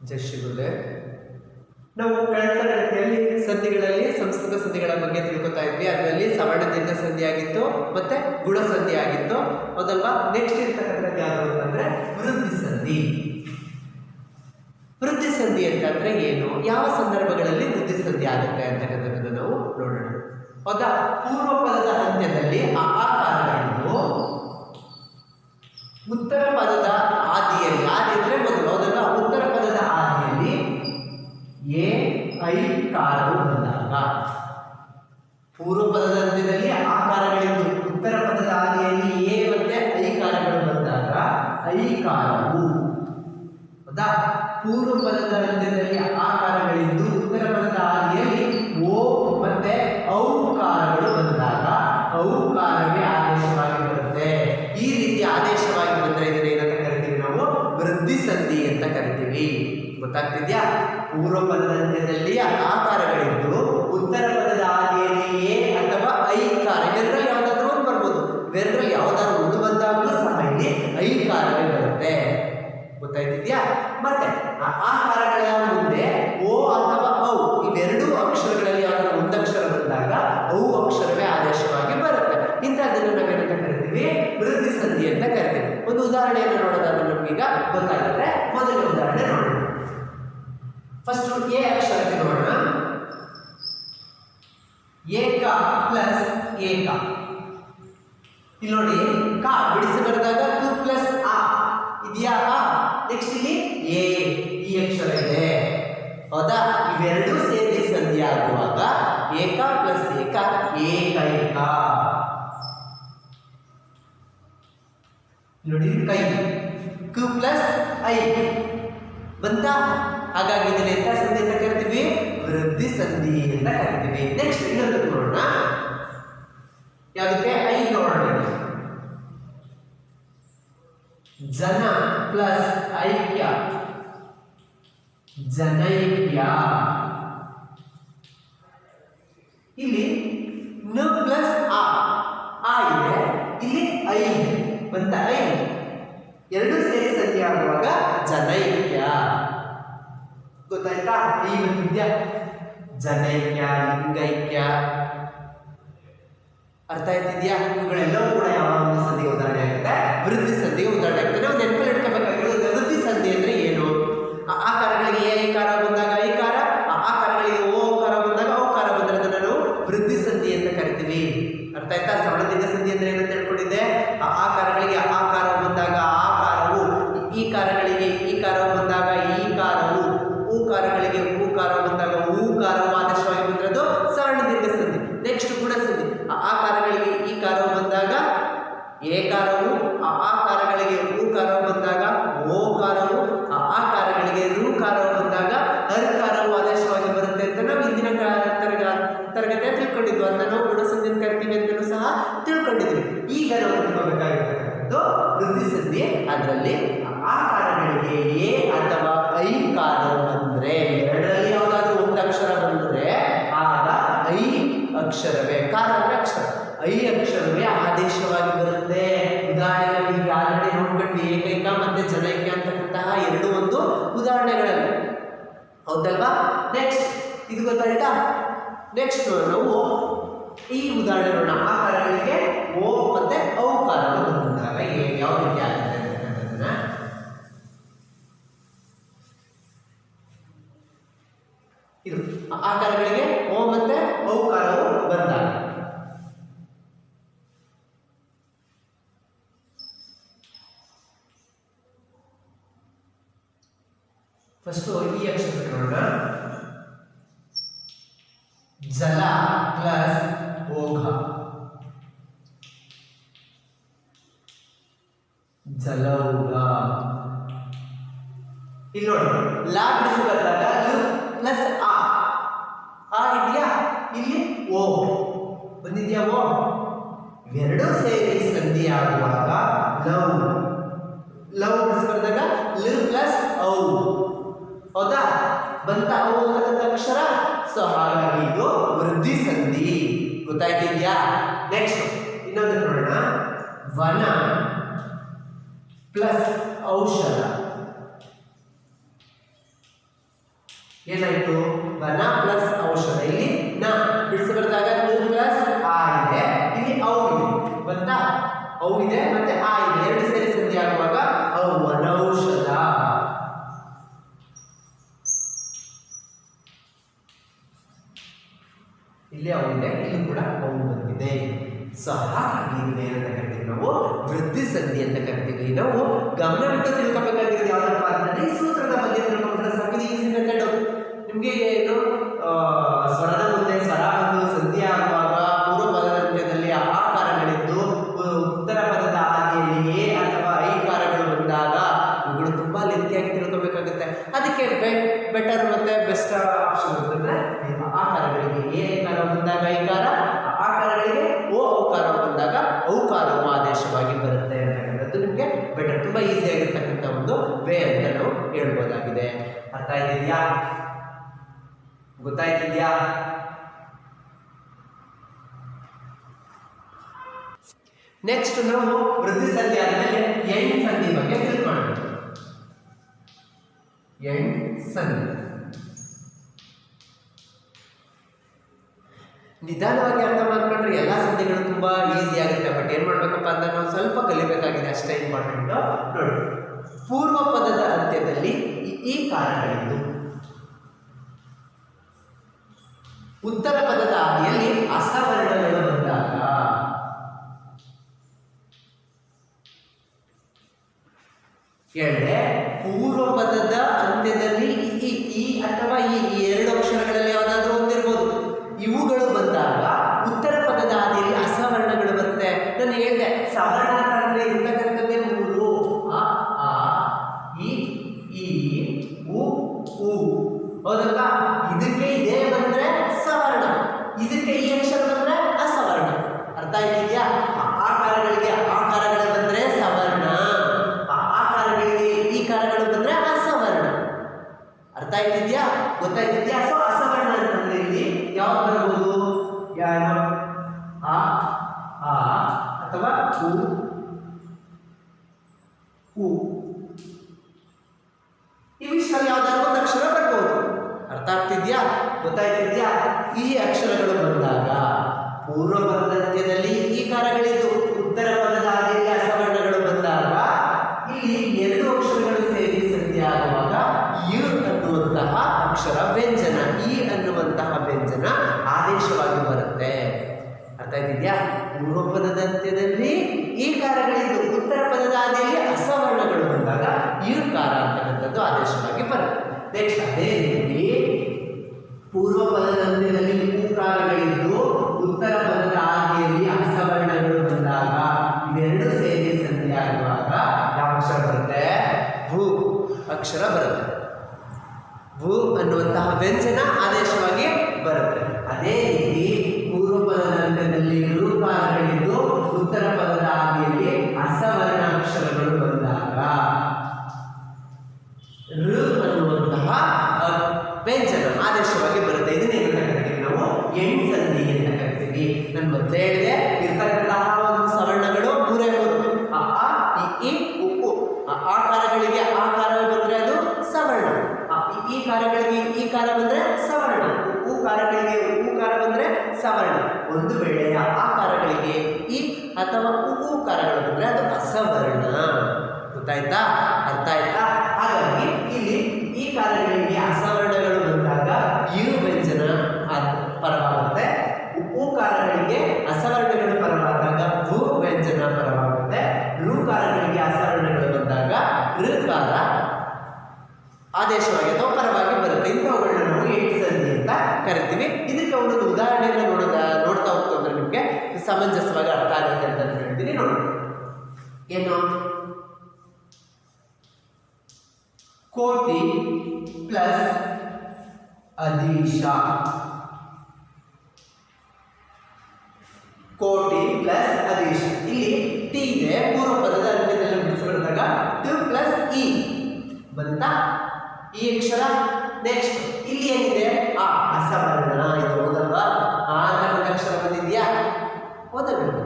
ಜೈ ನಾವು ಕಳೆದ ತರಗತಿಯಲ್ಲಿ ಸಂಧಿಗಳಲ್ಲಿ, ಸಂಸ್ಕೃತ ಸಂಧಿಗಳ ಬಗ್ಗೆ ತಿಳ್ಕೊತಾ ಇದ್ವಿ. ಅದರಲ್ಲಿ ಸವರ್ಣ ದೀರ್ಘ ಸಂಧಿ ಆಗಿತ್ತು, ಮತ್ತೆ ಗುಣ ಸಂಧಿ ಆಗಿತ್ತು. ಅದಲ್ವಾ ನೆಕ್ಸ್ಟ್ ಇರ್ತಕ್ಕಂಥದ್ದು ಯಾವುದು ಅಂತಂದ್ರೆ ವೃದ್ಧಿ ಸಂಧಿ. ವೃದ್ಧಿ ಸಂಧಿ ಅಂತಂದ್ರೆ ಏನು? ಯಾವ ಸಂದರ್ಭಗಳಲ್ಲಿ ವೃದ್ಧಿ ಸಂಧಿ ಆಗುತ್ತೆ ಅಂತಕ್ಕಂಥದ್ದನ್ನು ನಾವು ನೋಡೋಣ. ಹೌದಾ? ಪೂರ್ವ ಪದದ ಅಂತ್ಯದಲ್ಲಿ ಆ ಆಕಾರಗಳನ್ನು ಉತ್ತರ ಪದದ ಆದಿಯಲ್ಲಿ, ಆದಿದ್ರೆ ಮೊದಲು ಅದನ್ನು ಉತ್ತರ ಐ ಕಾರು ಬಂದಾಗ. ಪೂರ್ವ ಪದದ ಅಂತ್ಯದಲ್ಲಿ ಆಕಾರಗಳಿದ್ದು ಉತ್ತರ ಪದದ ಆದಿಯಲ್ಲಿ ಏ ಮತ್ತೆ ಐ ಕಾರಗಳು ಬಂದಾಗ ಐ ಕಾರವು ಹೌದಾ ಪೂರ್ವ ಪದದ ಅಂತ್ಯದಲ್ಲಿ ಆಕಾರಗಳಿದ್ದು ಉತ್ತರ ಪದದ ಆದಿಯಲ್ಲಿ ಓ ಮತ್ತೆ ಔಕಾರಗಳು ಬಂದಾಗ ಔಕಾರವೇ ಆದೇಶವಾಗಿ ಬರುತ್ತೆ. ಈ ರೀತಿ ಆದೇಶವಾಗಿ ಬಂದರೆ ಇದನ್ನ ಏನಂತ ಕರಿತೀವಿ ನಾವು? ವೃದ್ಧಿ ಸಂಧಿ ಅಂತ ಕರಿತೀವಿ. ಗೊತ್ತಾಗ್ತಿದ್ಯಾ? ಪೂರ್ವ ಪದದ ಕೈ. ಕು ಪ್ಲಸ್ ಐ. ಬಂತ? ಹಾಗಾಗಿ ಇದನ್ನ ಎಂತ ಸಂಧಿ ಅಂತ ಕರಿತೀವಿ? ವೃದ್ಧಿ ಸಂಧಿ ಅಂತ ಕರಿತೀವಿ. ನೆಕ್ಸ್ಟ್ ಇನ್ನೊಂದು ನೋಡೋಣ. ಯಾವುದಕ್ಕೆ? ಐ ನೋಡೋಣ ಜನ ಪ್ಲಸ್ ಐಕ್ಯ. ಜನೈಕ್ಯ. ಇಲ್ಲಿ ನ ಪ್ಲಸ್ ಆ. ಆ ಇದೆ. ಇಲ್ಲಿ ಐ ಬಂತ? ಐ ಎರಡು ಸೇರಿ ಸಂಧಿ ಆಗುವಾಗ ಜನೈಕ್ಯ. ಗೊತ್ತಾಯ್ತಾ? ಈ ಬಂದಿದ್ಯಾ ಜನೈಕ್ಯ, ಲಿಂಗೈಕ್ಯ. ಅರ್ಥ ಆಯ್ತಿದ್ಯಾ? ಇವುಗಳೆಲ್ಲವೂ ಕೂಡ ಯಾವ ಒಂದು ಸಂಧಿಗೆ ಉದಾಹರಣೆ ಆಗುತ್ತೆ? ವೃದ್ಧಿ ಸಂಧಿಗೆ ಉದಾಹರಣೆ ಆಗುತ್ತೆ. ನಾವು ನೆನಪಲ್ಲಿ ಇಟ್ಕೋಬೇಕಾಗಿರೋದು ಬಂದ್ರೆ, ಎರಡರಲ್ಲಿ ಯಾವುದಾದ್ರೂ ಒಂದು ಅಕ್ಷರ ಬಂದರೆ ಆಗ ಐ ಅಕ್ಷರವೇ ಕಾರ ಅಕ್ಷರ. ಐ ಅಕ್ಷರವೇ ಆದೇಶವಾಗಿ ಬರುತ್ತೆ. ಉದಾಹರಣೆಗೆ ಈಗ ಆಲ್ರೆಡಿ ನೋಡ್ಕೊಂಡು ಏಕೈಕ ಮತ್ತೆ ಜನೈಕ ಅಂತಕ್ಕಂತಹ ಎರಡು ಒಂದು ಉದಾಹರಣೆಗಳಲ್ಲಿ ಹೌದಲ್ವಾ? ನೆಕ್ಸ್ಟ್ ಇದು ಗೊತ್ತಾಯ್ತಾ? ನೆಕ್ಸ್ಟ್ ನಾವು ಈ ಉದಾಹರಣೆ ನೋಡೋಣ ಆಕಾರಗಳಿಗೆ ಓ ಮತ್ತೆ ಏ- ಯಾವ ರೀತಿ ಆಗುತ್ತೆ ಅಂತಕ್ಕಂಥದ್ದನ್ನ ಇದು ಆ- ಆಕಾರಗಳಿಗೆ ಓ ಮತ್ತೆ ಔಕಾರವು ಬಂದಾಗ. ಫಸ್ಟ್ ಈ ಅಕ್ಷರ ನೋಡೋಣ. ಜಲ ಪ್ಲಸ್ ಓಘ ಜಲೌಘ ಇಲ್ಲಿ ನೋಡಿ ಲಾ ಬಿಡಿಸಿ ಬಂದಾಗ ಪ್ಲಸ್ ಆ. ಆ ಇದೆಯಾ ಇಲ್ಲಿ ಓ. ಬಂದಿದ್ಯಾ ಓ? ಇವೆರಡೂ ಸೇರಿ ಸಂಧಿ ಆಗುವಾಗ ಲವ್ ಲವ್ ಬಂದಾಗ ಲಿವ್ ಪ್ಲಸ್ ಔ. ಹೌದಾ? ಬಂತ ಔ ಅಕ್ಷರ? ಸೊ ಹಾಗಾಗಿ ಇದು ವೃದ್ಧಿ ಸಂಧಿ. ಗೊತ್ತಾಯ್ತಿದ್ಯಾ? ನೆಕ್ಸ್ಟ್ ಇನ್ನೊಂದು ನೋಡೋಣ. ವನ ಪ್ಲಸ್ ಔಷಧ. ಏನಾಯ್ತು? ವನ ಪ್ಲಸ್ ಔಷಧ. ಇಲ್ಲಿ ನ ಬಿಡಿಸಿ ಬರೆದಾಗ ಪ್ಲಸ್ ಆ ಇದೆ. ಇಲ್ಲಿ ಔ ಇದೆ. ಗೊತ್ತಾ ಔ ಇದೆ ಮತ್ತೆ ಆ ಇದೆ. ಎರಡು ಸೇರಿ ಸಂಧಿ ಆಗುವಾಗ ಔ ವನೌಷಧ ಇಲ್ಲಿ ಅವು ಇದೆ. ಇಲ್ಲಿ ಕೂಡ ಅವು ಬಂದಿದೆ. ಸೊ ಹಾಗಾಗಿ ಏನಂತ ಕರಿತೀವಿ ನಾವು? ವೃದ್ಧಿ ಸಂಧಿ ಅಂತ ಕರಿತೀವಿ. ನಾವು ಗಮನವಿಟ್ಟು ತಿಳ್ಕೊಬೇಕಾಗಿರೋದು ಯಾವ್ದಪ್ಪ ಅಂತಂದ್ರೆ ಈ ಸೂತ್ರದ ಬಗ್ಗೆ ತಿಳ್ಕೊಂಡ್ರೆ ಸಂಧಿ ಈಸಿ ಮೆಥಡ್ ನಿಮಗೆ ತಿಳ್ಕೊಬೇಕಾಗುತ್ತೆ ಅದಕ್ಕೆ ಬೆಟರ್ ಮತ್ತೆ ಬೆಸ್ಟ್ ಆಪ್ಷನ್ ಅಂತಂದ್ರೆ ಆಕಾರಗಳಿಗೆ ಎ ಐಕಾರ ಬಂದಾಗ ಐಕಾರ ಆಕಾರಗಳಿಗೆ ಓ ಔಕಾರ ಬಂದಾಗ ಔಕಾರವು ಆದೇಶವಾಗಿ ಬರುತ್ತೆ ಅಂತಕ್ಕಂಥದ್ದು ನಿಮಗೆ ಬೆಟರ್ ತುಂಬ ಈಸಿ ಆಗಿರ್ತಕ್ಕಂಥ ಒಂದು ವೇ ಅಂತ ನಾವು ಹೇಳ್ಬೋದಾಗಿದೆ. ಅರ್ಥ ಇದೆಯಾ ಗೊತ್ತಾಯ್ತಿದ್ಯಾ? ನೆಕ್ಸ್ಟ್ ನಾವು ವೃದ್ಧಿ ಸಂಧಿ ಆದಮೇಲೆ ಎಂಡ್ ಸಂಧಿ ಬಗ್ಗೆ ತಿಳ್ಕೊಳ್ಳೋಣ. ಎಂಡ್ ಸನ್ ನಿಧಾನವಾಗಿ ಅರ್ಥ ಮಾಡ್ಕೊಂಡ್ರೆ ಎಲ್ಲ ಸಂಧಿಗಳು ತುಂಬ ಈಸಿ ಆಗುತ್ತೆ. ಬಟ್ ಏನ್ ಮಾಡ್ಬೇಕಪ್ಪ ಅಂತ ನಾವು ಸ್ವಲ್ಪ ಕಲಿಬೇಕಾಗಿದೆ ಅಷ್ಟೇ ಇಂಪಾರ್ಟೆಂಟ್ ನೋಡಿ, ಪೂರ್ವ ಪದದ ಅಂತ್ಯದಲ್ಲಿ ಈ- ಕಾರಣಗಳಿದ್ದು, ಉತ್ತರ ಪದದ ಆದಿಯಲ್ಲಿ ಅಸವರ್ಣಗಳು ಬಂದಾಗ, ಎರಡೇ ಪೂರ್ವ ಪದದ ಅಂತ್ಯದಲ್ಲಿ ಈ- ಈ ಅಥವಾ ಈ ಎರಡು ಅಕ್ಷರಗಳಲ್ಲಿ ಯಾವುದಾದ್ರೂ ಒಂದಿರ್ಬೋದು. ಇವುಗಳು ಬಂದಾಗ ಉತ್ತರ ಪದದ ಆದಿಯಲ್ಲಿ ಅಸವರ್ಣಗಳು ಬರುತ್ತೆ. ನಾನು ಹೇಳಿದೆ ಸವರ್ಣ ಅಂತಂದ್ರೆ ಇರ್ತಕ್ಕಂಥದ್ದೇ ಮೂರು. ಆ ಈ ಈ, ಉ ಉ. ಹೌದಲ್ಲ ಇದಕ್ಕೆ ಇದೇ ಬಂದ್ರೆ ಸವರ್ಣ. ಇದಕ್ಕೆ ಈ ಅಕ್ಷರ ಗೊತ್ತಾಯ್ತಿದ್ಯಾ? ಈ ಅಕ್ಷರಗಳು ಬಂದಾಗ ಪೂರ್ವ ಪದದ ಅಂತ್ಯದಲ್ಲಿ ಈ ಕಾರಗಳಿದ್ದು ಉತ್ತರ ಪದದ ಆದಿಯಲ್ಲಿ ಅಸವರ್ಣಗಳು ಬಂದಾಗ ಇಲ್ಲಿ ಎರಡು ಅಕ್ಷರಗಳು ಸೇರಿ ಸಂಧಿ ಆಗುವಾಗ ಇರು ಅನ್ನುವಂತಹ ಅಕ್ಷರ ವ್ಯಂಜನ, ಈ ಅನ್ನುವಂತಹ ವ್ಯಂಜನ ಆದೇಶವಾಗಿ ಬರುತ್ತೆ. ಅರ್ಥ ಆಯ್ತಿದ್ಯಾ? ಪೂರ್ವ ಪದದ ಅಂತ್ಯದಲ್ಲಿ ಈ ಕಾರಗಳಿದ್ದು ಉತ್ತರ ಪದದ ಹಾದಿಯಲ್ಲಿ ಅಸವರ್ಣಗಳು ಬಂದಾಗ ಈ ಕಾರ ಅಂತಕ್ಕಂಥದ್ದು ಆದೇಶವಾಗಿ ಬರುತ್ತೆ. ನೆಕ್ಸ್ಟ್ ಅದೇ ಅನ್ನುವಂತಹ ವ್ಯಂಜನ ಆದೇಶವಾಗಿ ಬರುತ್ತೆ. ಕಾರಗಳಿಗೆ ಉ ಕಾರ ಬಂದ್ರೆ ಸವರ್ಣ. ಒಂದು ವೇಳೆ ಆ ಆಕಾರಗಳಿಗೆ ಈ ಅಥವಾ ಉ ಬಂದರೆ ಅದು ಅಸವರ್ಣ. ಗೊತ್ತಾಯ್ತಾ? ಅರ್ಥ ಆಯ್ತಾ? ಹಾಗಾಗಿ ಇಲ್ಲಿ ಈ ಕಾರಗಳಿಗೆ ಅಸವರ್ಣಗಳು ಆದೇಶವಾಗಿ ಪರವಾಗಿ ಬರುತ್ತೆ ಇಂಥವುಗಳನ್ನ ನಾವು ಏಟ್ ಸಂಧಿ ಅಂತ ಕರಿತೀವಿ. ಇದಕ್ಕೆ ಒಂದು ಉದಾಹರಣೆಯನ್ನು ನೋಡೋದ ನೋಡ್ತಾ ಹೋಗ್ತಾ ಹೋದ್ರೆ ನಿಮಗೆ ಸಮಂಜಸವಾಗಿ ಅರ್ಥ ಆಗುತ್ತೆ ಅಂತ ಹೇಳ್ತೀನಿ ನೋಡಿ. ಏನು? ಕೋಟಿ ಪ್ಲಸ್ ಅದೀಶ ಕೋಟಿ ಪ್ಲಸ್ ಅದೀಶ ಇಲ್ಲಿ ಟಿ ಇದೆ ಪೂರ್ವ ಪದದ ಅಂತ್ಯದಲ್ಲಿ ಬಿಡಿಸಿದಾಗ ಟು ಪ್ಲಸ್ ಇ. ಬಂತಾ? ಈ ಅಕ್ಷರ ನೆಕ್ಸ್ಟ್ ಇಲ್ಲಿ ಏನಿದೆ? ಆ ಅಸವರ್ಣ ಇದು ಓದಲ್ವಾ? ಆನಂದ ಅಕ್ಷರ ಬಂದಿದ್ಯಾ? ಓದಬೇಕು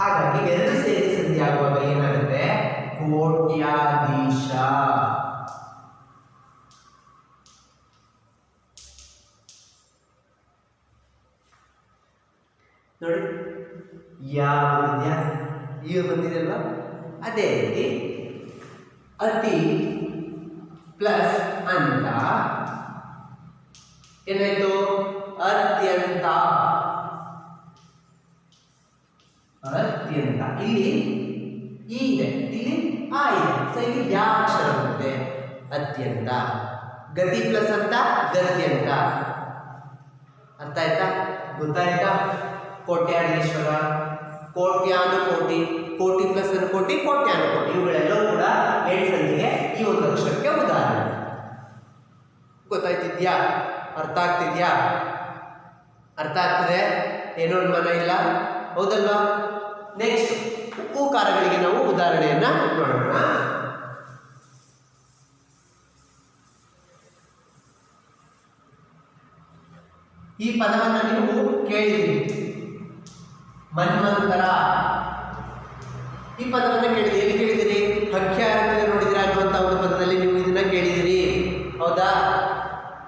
ಹಾಗಾಗಿ ಎರಡು ಸೇರಿ ಸಂಧಿ ಆಗುವಾಗ ಏನಾಗುತ್ತೆ? ಕೋಟ್ಯಾಧೀಶ. ನೋಡಿ ಯಾವ ಈಗ ಬಂದಿದೆಯಲ್ವಾ ಅದೇ ರೀತಿ, ಅತಿ ಪ್ಲಸ್ ಅಂತ. ಏನಾಯ್ತು? ಅತ್ಯಂತ. ಅತ್ಯಂತ. ಇಲ್ಲಿ ಈ ಇದೆ ಇಲ್ಲಿ ಆ ಇದೆ ಸೊ, ಇಲ್ಲಿ ಯಾ ಅಕ್ಷರ ಬರುತ್ತೆ? ಅತ್ಯಂತ. ಗತಿ ಪ್ಲಸ್ ಅಂತ, ಗತ್ಯಂತ. ಅರ್ಥ ಆಯ್ತಾ? ಗೊತ್ತಾಯ್ತಾ? ಕೋಟ್ಯಾಧೀಶ್ವರ. ಕೋಟ್ಯಾನು ಕೋಟಿ ಪ್ಲಸ್ ಕೋಟಿ ಕೋಟ್ಯಾನು ಕೋಟಿ. ಇವುಗಳೆಲ್ಲವೂ ಕೂಡ ಎರಡು ಈ ಒಂದು ಅಕ್ಷರಕ್ಕೆ ಉದಾಹರಣೆ. ಗೊತ್ತಾಯ್ತಿದ್ಯಾ? ಅರ್ಥ ಆಗ್ತಿದ್ಯಾ? ಅರ್ಥ ಆಗ್ತದೆ? ಏನೋ ಅನುಮಾನ ಇಲ್ಲ. ಹೌದಲ್ವಾ? ನೆಕ್ಸ್ಟ್ ಹೂಕಾರಗಳಿಗೆ ನಾವು ಉದಾಹರಣೆಯನ್ನ ನೋಡೋಣ. ಈ ಪದವನ್ನು ನೀವು ಕೇಳಿದ್ದೀರಿ. ಮನ್ವಂತರ ಈ ಪದವನ್ನು ಕೇಳಿದಿರಿ ಎಲ್ಲಿ ಕೇಳಿದಿರಿ? ಹಕ್ಯಾರದಲ್ಲಿ ನೋಡಿದಿರ ಅನ್ನುವಂಥ ಒಂದು ಪದದಲ್ಲಿ ನೀವು ಇದನ್ನ ಕೇಳಿದಿರಿ. ಹೌದಾ?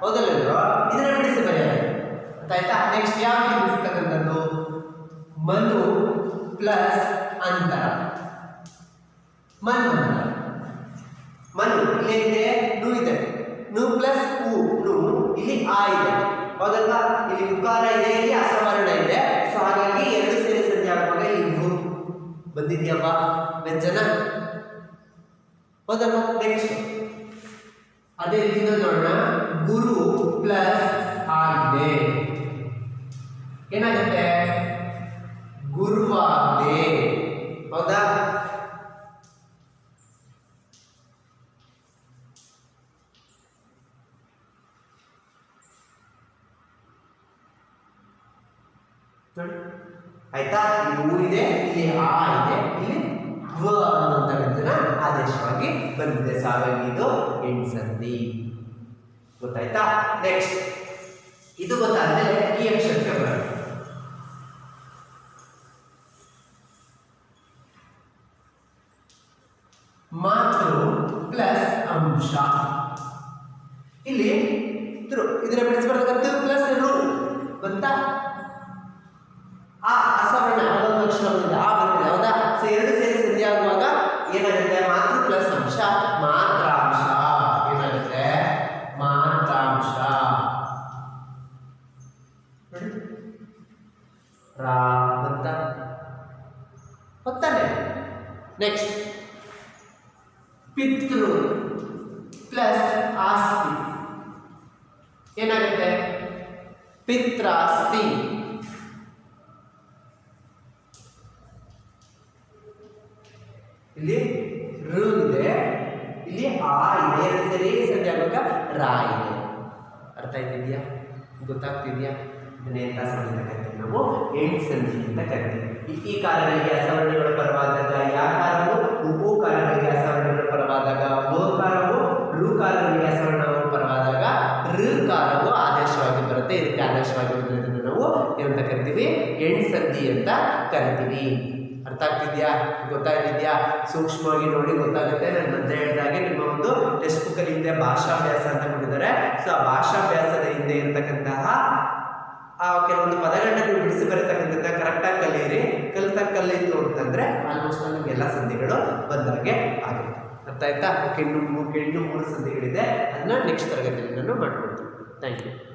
ಹೌದಲ್ಲ ಇದನ್ನ ಬಿಡಿಸಿ ಬರೆಯೋಣ ಆಯ್ತಾ ನೆಕ್ಸ್ಟ್ ಯಾವ ಬಿಡಿಸ್ತಕ್ಕಂಥದ್ದು ಮನು ಪ್ಲಸ್ ಅಂತರ. ಮನ್ ಮನು, ಇಲ್ಲೇನಿದೆ? ನು ಇದೆ. ನು ಪ್ಲಸ್ ಉ, ನು. ಇಲ್ಲಿ ಆ ಇದೆ. ಹೌದಲ್ಲ ಇಲ್ಲಿ ಉಕಾರ ಇದೆ, ಇಲ್ಲಿ ಅಸಮರಣ ಇದೆ. ಸೊ ಹಾಗಾಗಿ ಎರಡು ಸೇರಿ ಸಂಧಿ ಆಗುವಾಗ ಇಲ್ಲಿ ಗು ಬಂದಿದ್ಯಪ್ಪ ವ್ಯಂಜನ ಹೌದಲ್ವಾ? ನೆಕ್ಸ್ಟ್ ಅದೇ ರೀತಿ ಇನ್ನೊಂದು ನೋಡೋಣ. ಗುರು ಪ್ಲಸ್ ಆಗಿದೆ ಏನಾಗುತ್ತೆ? ಗುರುವಾಗಿದೆ ಹೌದಾ ನೋಡಿ ಆಯ್ತಾ ಇಲ್ಲಿ ಊ ಇದೆ ಇಲ್ಲಿ ಆ ಇದೆ. ಇಲ್ಲಿ ವ ಅನ್ನುವಂಥ ವ್ಯಂಜನ ಆದೇಶವಾಗಿ ಬಂದಿದೆ. ಸಾವಿರ ಇದು ಎಂಟ್ಸಂಧಿ ಗೊತ್ತಾಯ್ತಾ? ನೆಕ್ಸ್ಟ್ ಇದು ಗೊತ್ತಾದ್ಮೇಲೆ ನೆಕ್ಸ್ಟ್ ಪಿತೃ ಪ್ಲಸ್ ಆಸ್ತಿ ಏನಾಗುತ್ತೆ? ಪಿತ್ರಾಸ್ತಿ ಇಲ್ಲಿ ಋ ಇದೆ. ಇಲ್ಲಿ ಆ ಇದೆ. ಸರಿ ಸಂಧಿ ಆಗುವಾಗ ರಾ ಇದೆ. ಅರ್ಥ ಆಯ್ತಿದ್ಯಾ? ಗೊತ್ತಾಗ್ತಿದ್ಯಾ? ಇದನ್ನೇ ಅಂತ ಸಂಧಿ ಕರಿತೀವಿ ನಾವು. ಎಂಟು ಸಂಧಿ ಅಂತ ಕರಿತೀವಿ. ಈ- ಕಾರಣಗಳಿಗೆ ಅಸವರ್ಣಗಳು ಪರವಾದಾಗ ಯಾ ಕಾರವು ಉಪು ಕಾರಣಗಳಿಗೆ ಅಸವರ್ಣಗಳು ಪರವಾದಾಗ. ವ ಕಾರವು ರು ಅಸವರ್ಣವು ಪರವಾದಾಗ. ಋ ಕಾರವು ಆದೇಶವಾಗಿ ಬರುತ್ತೆ. ಇದಕ್ಕೆ ಆದೇಶವಾಗಿ ಬರೋದನ್ನು ನಾವು ಏನಂತ ಕರಿತೀವಿ? ಸಂಧಿ ಅಂತ ಕರಿತೀವಿ. ಅರ್ಥ ಆಗ್ತಿದ್ಯಾ? ಗೊತ್ತಾಗ್ತಿದ್ಯಾ? ಸೂಕ್ಷ್ಮವಾಗಿ ನೋಡಿ ಗೊತ್ತಾಗುತ್ತೆ. ನಾನು ಮೊದಲೇ ಹೇಳಿದಾಗೆ ನಿಮ್ಮ ಒಂದು ಟೆಕ್ಸ್ಟ್ ಬುಕ್ಕಲ್ಲಿ ಹಿಂದೆ ಭಾಷಾಭ್ಯಾಸ ಅಂತ ಕೊಟ್ಟಿದ್ದಾರೆ. ಸೊ ಆ ಭಾಷಾಭ್ಯಾಸದ ಹಿಂದೆ ಇರತಕ್ಕಂತಹ ಆ ಕೆಲವೊಂದು ಪದಗಳನ್ನ ನೀವು ಬಿಡಿಸಿ ಬರತಕ್ಕಂಥದ್ದು ಕರೆಕ್ಟಾಗಿ ಕಲಿಯಿರಿ. ಕಲಿತಾಗ ಕಲಿತು ಅಂತಂದ್ರೆ ಆಲ್ಮೋಸ್ಟ್ ನಿಮ್ಗೆ ಎಲ್ಲ ಸಂಧಿಗಳು ಬಂದಾಗೆ ಆಗುತ್ತೆ. ಅರ್ಥ ಆಯ್ತಾ? ಇನ್ನು ಮೂರು ಇನ್ನು ಮೂರು ಸಂಧಿಗಳಿದೆ. ಅದನ್ನ ನೆಕ್ಸ್ಟ್ ತರಗತಿಯಲ್ಲಿ ನಾನು ಮಾಡ್ಕೊಡ್ತೀನಿ ಥ್ಯಾಂಕ್ ಯು